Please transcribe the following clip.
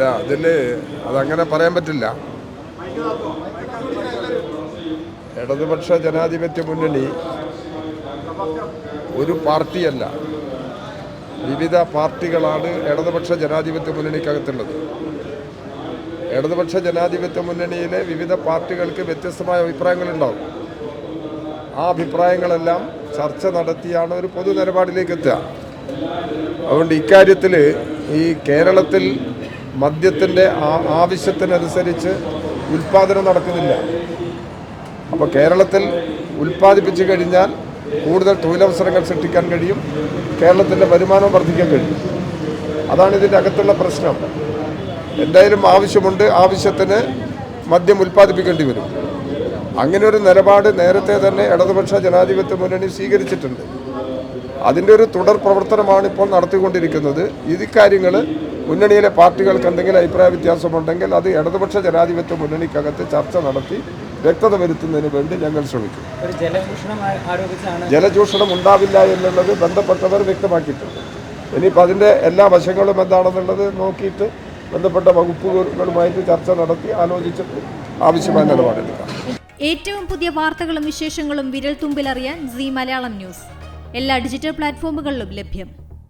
അല്ല അതിൽ അതങ്ങനെ പറയാൻ പറ്റില്ല. ഇടതുപക്ഷ ജനാധിപത്യ മുന്നണി ഒരു പാർട്ടിയല്ല. വിവിധ പാർട്ടികളാണ് ഇടതുപക്ഷ ജനാധിപത്യ മുന്നണിക്കകത്തുള്ളത്. ഇടതുപക്ഷ ജനാധിപത്യ മുന്നണിയിലെ വിവിധ പാർട്ടികൾക്ക് വ്യത്യസ്തമായ അഭിപ്രായങ്ങളുണ്ടാവും. ആ അഭിപ്രായങ്ങളെല്ലാം ചർച്ച നടത്തിയാണ് ഒരു പൊതു നിലപാടിലേക്ക് എത്തുക. അതുകൊണ്ട് ഇക്കാര്യത്തിൽ ഈ കേരളത്തിൽ മദ്യത്തിന്റെ ആവശ്യത്തിനനുസരിച്ച് ഉൽപ്പാദനം നടക്കുന്നില്ല. അപ്പോൾ കേരളത്തിൽ ഉൽപ്പാദിപ്പിച്ചു കഴിഞ്ഞാൽ കൂടുതൽ തൊഴിലവസരങ്ങൾ സൃഷ്ടിക്കാൻ കഴിയും കേരളത്തിന്റെ വരുമാനം വർദ്ധിക്കാൻ കഴിയും. അതാണ് ഇതിന്റെ അകത്തുള്ള പ്രശ്നം. എന്തായാലും ആവശ്യമുണ്ട് ആവശ്യത്തിന് മദ്യം ഉൽപ്പാദിപ്പിക്കേണ്ടി വരും. അങ്ങനെ ഒരു നിലപാട് നേരത്തെ തന്നെ ഇടതുപക്ഷ ജനാധിപത്യ മുന്നണി സ്വീകരിച്ചിട്ടുണ്ട്. അതിന്റെ ഒരു തുടർ പ്രവർത്തനമാണ് ഇപ്പോൾ നടത്തിക്കൊണ്ടിരിക്കുന്നത്. ഇത് കാര്യങ്ങൾ മുന്നണിയിലെ പാർട്ടികൾക്ക് എന്തെങ്കിലും അഭിപ്രായ വ്യത്യാസമുണ്ടെങ്കിൽ അത് ഇടതുപക്ഷ ജനാധിപത്യ മുന്നണിക്കകത്ത് ചർച്ച നടത്തി വ്യക്തത വരുത്തുന്നതിന് വേണ്ടി ഞങ്ങൾ ശ്രമിക്കും. ഒരു ജലഭൂഷണം ആരോപിച്ചാണ് ജലചൂഷണം ഉണ്ടാവില്ല എന്നുള്ളത് ബന്ധപ്പെട്ടവർ വ്യക്തമാക്കിയിട്ടുണ്ട്. ഇനിയിപ്പോൾ അതിന്റെ എല്ലാ വശങ്ങളും എന്താണെന്നുള്ളത് നോക്കിയിട്ട് ബന്ധപ്പെട്ട വകുപ്പുകളുമായിട്ട് ചർച്ച നടത്തി ആലോചിച്ചിട്ട് ആവശ്യമായ നിലപാടെടുക്കാം ഏറ്റവും പുതിയ വാർത്തകളും വിശേഷങ്ങളും വിരൽ തുമ്പിലറിയാൻ സി മലയാളം ന്യൂസ്. എല്ലാ ഡിജിറ്റൽ പ്ലാറ്റ്ഫോമുകളിലും ലഭ്യം.